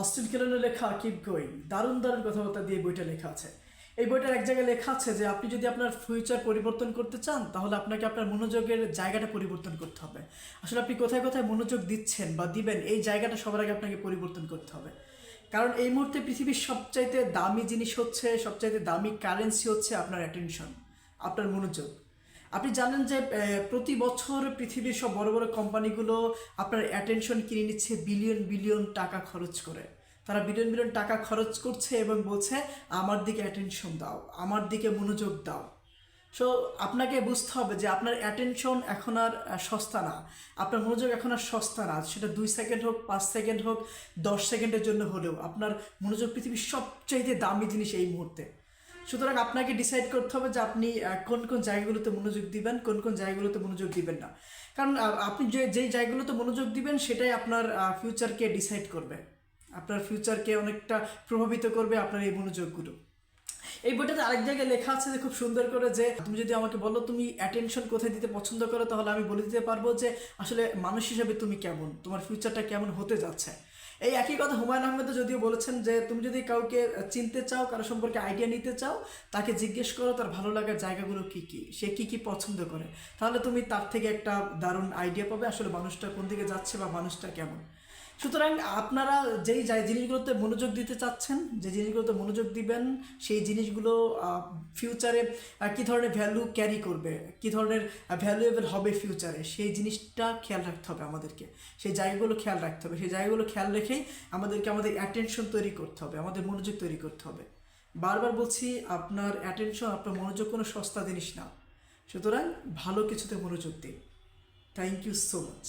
Austin কেলনের লেখা keep going দারুণ দারুণ কথাবার্তা দিয়ে বইটা লেখা আছে। এই বইটার এক জায়গায় লেখা আছে যে, আপনি যদি আপনার ফিউচার পরিবর্তন করতে চান, তাহলে আপনাকে আপনার মনোযোগের জায়গাটা পরিবর্তন করতে হবে। আসলে আপনি কোথায় কোথায় মনোযোগ দিচ্ছেন বা দিবেন, এই জায়গাটা সবার আগে আপনাকে পরিবর্তন করতে হবে। কারণ এই মুহূর্তে পৃথিবীর সবচাইতে দামি জিনিস হচ্ছে, সবচাইতে দামি কারেন্সি হচ্ছে আপনার অ্যাটেনশন আপনার মনোযোগ। আপনি জানেন যে প্রতি বছর পৃথিবীর সব বড় বড় কোম্পানিগুলো আপনার অ্যাটেনশন কিনে নিচ্ছে বিলিয়ন বিলিয়ন টাকা খরচ করে। তারা বিলিয়ন বিলিয়ন টাকা খরচ করছে এবং বলছে, আমার দিকে অ্যাটেনশন দাও, আমার দিকে মনোযোগ দাও। সো আপনাকে বুঝতে হবে যে, আপনার অ্যাটেনশন এখন আর সস্তা না। আপনার মনোযোগ এখন আর সস্তা না। সেটা দুই সেকেন্ড হোক, পাঁচ সেকেন্ড হোক, দশ সেকেন্ডের জন্য হলেও আপনার মনোযোগ পৃথিবীর সবচাইতে দামি জিনিস এই মুহূর্তে। সুতরাং আপনাকে ডিসাইড করতে হবে যে আপনি কোন কোন জায়গাগুলোতে মনোযোগ দিবেন, কোন কোন জায়গাগুলোতে মনোযোগ দিবেন না। কারণ আপনি যে, যেই জায়গাগুলোতে মনোযোগ দিবেন, সেটাই আপনার ফিউচারকে ডিসাইড করবে। আপনার ফিউচারকে অনেকটা প্রভাবিত করবে আপনার এই মনোযোগগুলো। এই বইটাতে আরেক জায়গায় লেখা আছে যে খুব সুন্দর করে যে, তুমি যদি আমাকে বলো তুমি অ্যাটেনশন কোথায় দিতে পছন্দ করো, তাহলে আমি বলে দিতে পারব যে, আসলে মানুষ হিসেবে তুমি কেমন? তোমার ফিউচারটা কেমন হতে যাচ্ছে? এই একই কথা হুমায়ুন আহমেদ যদিও বলেছেন যে তুমি যদি কাউকে চিনতে চাও, কারও সম্পর্কে আইডিয়া নিতে চাও, তাকে জিজ্ঞেস করো তার ভালো লাগার জায়গাগুলো কি কি, সে কি কি পছন্দ করে। তাহলে তুমি তার থেকে একটা দারুণ আইডিয়া পাবে আসলে মানুষটা কোন দিকে যাচ্ছে বা মানুষটা কেমন। সুতরাং আপনারা যেই যাই জিনিসগুলোতে মনোযোগ দিতে চাচ্ছেন, যে জিনিসগুলোতে মনোযোগ দিবেন, সেই জিনিসগুলো ফিউচারে কী ধরনের ভ্যালু ক্যারি করবে, কী ধরনের ভ্যালুয়েবল হবে ফিউচারে সেই জিনিসটা খেয়াল রাখতে হবে আমাদেরকে। সেই জায়গাগুলো খেয়াল রাখতে হবে। সেই জায়গাগুলো খেয়াল রেখেই আমাদেরকে আমাদের অ্যাটেনশন তৈরি করতে হবে, আমাদের মনোযোগ তৈরি করতে হবে। বারবার বলছি, আপনার অ্যাটেনশন আপনার মনোযোগ কোনো সস্তা জিনিস না। সুতরাং ভালো কিছুতে মনোযোগ দিন। Thank you so much